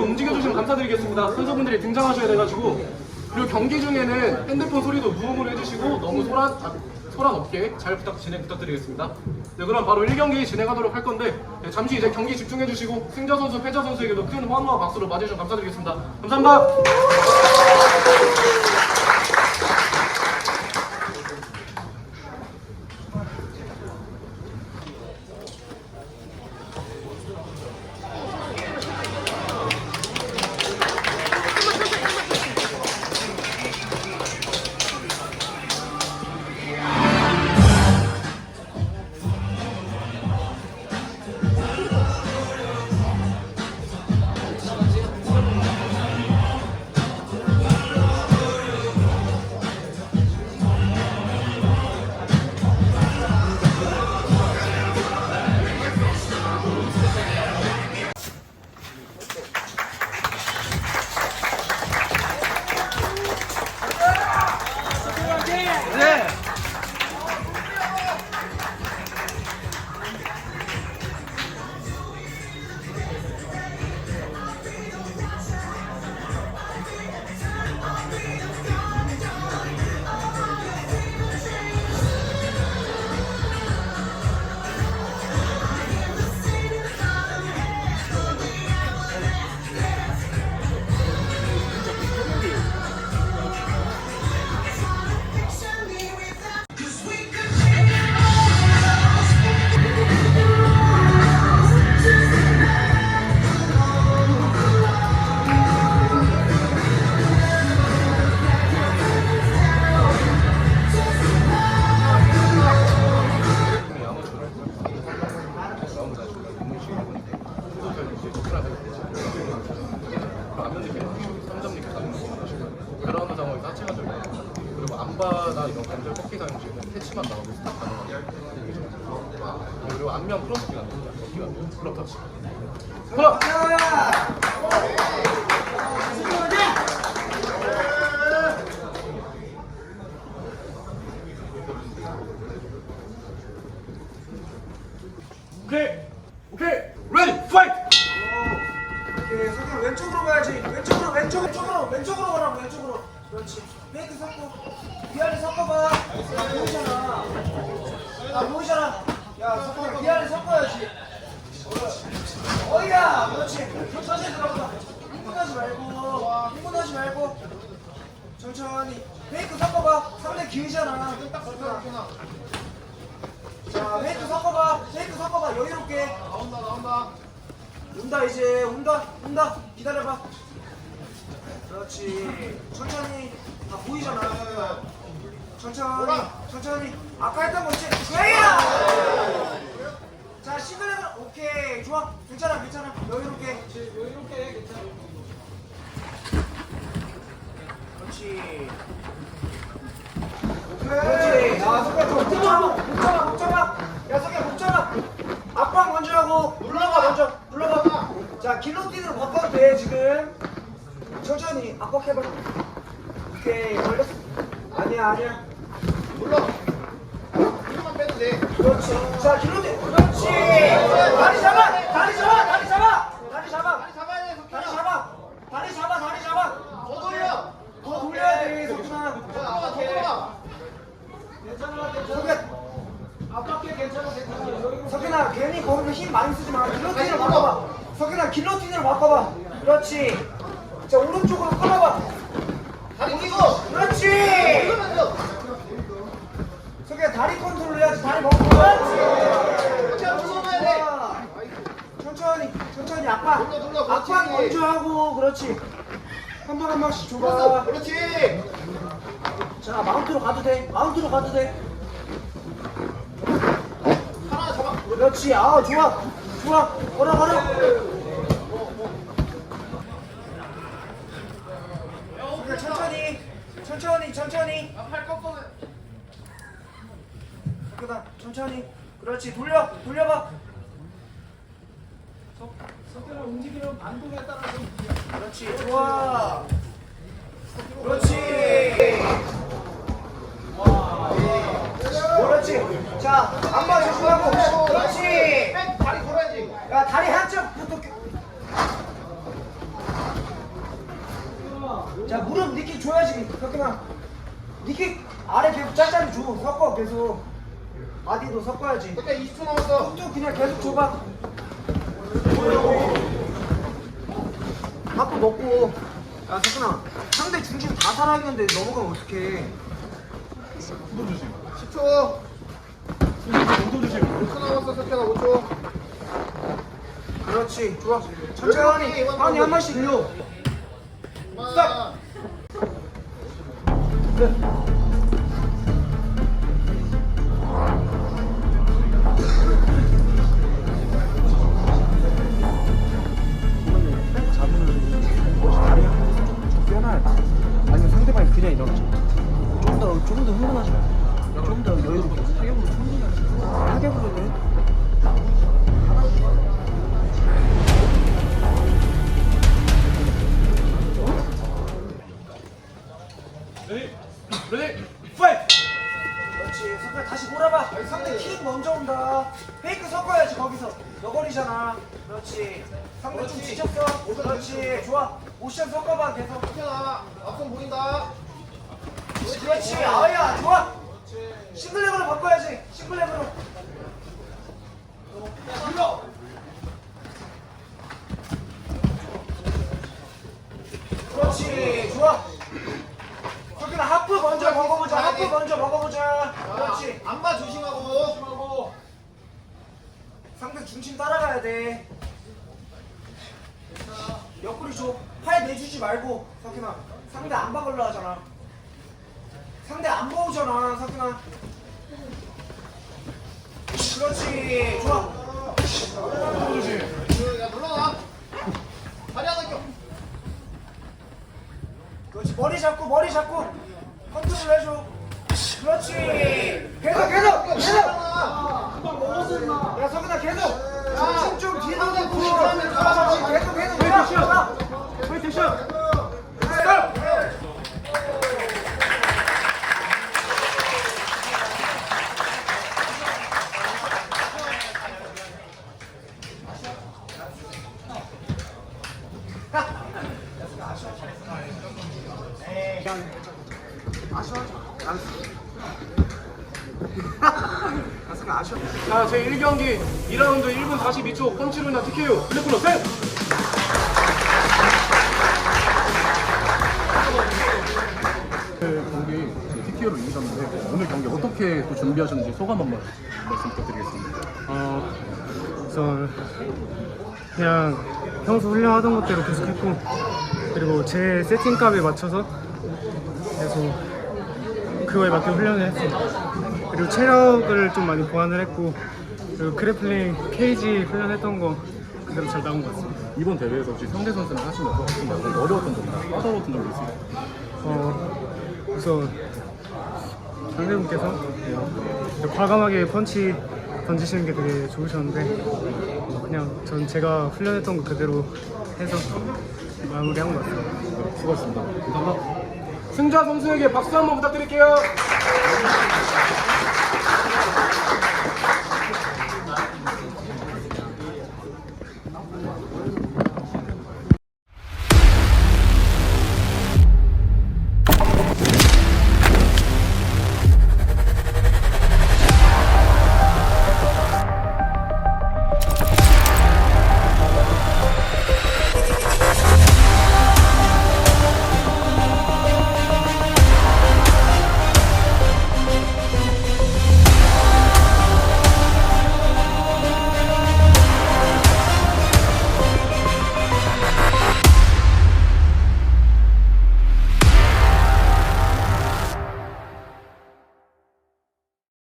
뒤로 움직여주시면 감사드리겠습니다. 선수분들이 등장하셔야 돼가지고 그리고 경기 중에는 핸드폰 소리도 무음으로 해주시고 너무 소란 아, 소란 없게 잘 부탁 진행 부탁드리겠습니다. 네, 그럼 바로 1경기 진행하도록 할 건데 네, 잠시 이제 경기 집중해주시고 승자 선수, 패자 선수에게도 큰 환호와 박수로 맞이해주셔서 감사드리겠습니다. 감사합니다. 터치 클럽 오케이 오케이 레디 파이트 오케이, 손을 왼쪽으로 가야지. 왼쪽으로, 왼쪽, 왼쪽으로, 왼쪽으로 가라고, 왼쪽으로. 그렇지. 페이크 섞고, 위아래 섞어봐. 야, 보이잖아. 야, 보이잖아. 야, 섞어, 위아래 섞어야지. 어이야, 그렇지. 천천히 들어가. 흥분하지 말고, 흥분하지 말고. 천천히. 페이크 섞어봐. 상대 섞어. 자, 페이크 섞어봐. 페이크 섞어봐. 여유롭게. 나온다, 나온다. 온다 이제 온다 온다 기다려봐 그렇지 천천히 다 보이잖아 천천히 천천히 아까 했던 거 있지 왜야 자 싱글레벨 괜찮아 괜찮아. 여유롭게. 여유롭게 괜찮아. 그렇지. 그렇지. 야 석야 목 잡아 목 잡아 목 잡아 야 석야 목 잡아 압박 먼저 하고 눌러봐 먼저. 눌러봐. 자 길로틴으로 바꿔도 돼 지금. 천천히 압박 해봐. 오케이 걸렸어. 아니야 아니야. 눌러. 이거만 빼도 돼. 그렇지. 자 길로틴 다리 잡아 다리 잡아 다리 잡아 다리 잡아 다리 잡아야 돼 다리 잡아 다리 잡아 다리 잡아 더 돌려 더 돌려야 돼 석준아 더 돌려 괜찮아 괜찮아 압박해 괜찮아 괜찮아 석현아 괜히 거기서 힘 많이 쓰지 마. 길로틴으로 바꿔봐. 석현아 길로틴으로 바꿔봐. 그렇지 자 오른쪽으로 끌어봐 다리 끼고 그렇지 석현아 다리 컨트롤 해야지 다리 먹고 그렇지 좋아. 천천히 천천히 압박 압박 먼저 하고 그렇지. 한 방 한 방씩 줘봐. 그렇지. 자 마운트로 가도 돼. 마운트로 가도 돼. 그렇지. 아 좋아. 좋아. 걸어 걸어. 그래, 천천히. 천천히 천천히. 팔 꺾어 그다 천천히. 그렇지. 돌려. 돌려봐 발을 움직이는 반동에 따라서 움직여. 그렇지. 좋아. 그렇지. 그렇지. 자, 안마 조심하고. 그렇지. 백 다리 걸어야지. 야, 다리 한쪽부터. 끼- 자, 무릎 니킥 줘야지. 그렇게만. 니킥 아래 계속 짤짤이 줘. 섞어, 계속. 바디도 섞어야지. 그때 20초 남았어. 쭉 그냥 계속 줘봐. 밥도 먹고 야 석근아 상대 중심 다 살아있는데 넘어가면 어떡해 10초. 정도 주심 5초 남았어. 석현아 5초. 그렇지 좋아 천천히 아니 한 번씩 일로 스탑. 좋아 모션 섞어봐 계속. 석현아 앞선 보인다. 그렇지. 아야 좋아. 싱글렉으로 바꿔야지. 싱글렉으로. 밀어 그렇지. 좋아. 석현아 하프 먼저 먹어보자. 하프 먼저 먹어보자. 그렇지. 안마 조심하고. 상대 중심 따라가야 돼. 옆구리 줘. 팔 내주지 말고, 석현아. 상대 안 박으려 하잖아. 상대 안 보우잖아, 석현아. 그렇지. 좋아. 그, 야 물러나. 다리 하나 껴. 그렇지. 머리 잡고, 머리 잡고. 컨트롤 해줘. 그렇지. 계속, 계속, 계속. 야, 석현아, 계속. 중심 좀 뒤로 놓고. 그렇지. 계속, 계속. 파이트 계속. 샷 파이트 샷 스톱! 자, 제 1경기 2라운드 1분 42초 펀치로나 TKO 블랙콜러 셋! 그 경기 TKO로 이기셨는데 오늘 경기 어떻게 또 준비하셨는지 소감 한번 말씀 부탁드리겠습니다. 어, 우선 그냥 평소 훈련하던 것대로 계속 했고 그리고 제 세팅값에 맞춰서 계속 그거에 맞게 훈련을 했습니다. 그리고 체력을 좀 많이 보완을 했고 그리고 그래플링 케이지 훈련했던 거 그대로 잘 나온 것 같습니다. 이번 대회에서 혹시 상대 선수랑 하시면서 좀 약간 어려웠던 점이나 까다로웠던 점이 있어요? 어, 우선 상대분께서 어, 과감하게 펀치 던지시는 게 되게 좋으셨는데 어, 그냥 전 제가 훈련했던 거 그대로 해서 마무리한 것. 네, 수고하셨습니다. 감사합니다. 승자 선수에게 박수 한번 부탁드릴게요.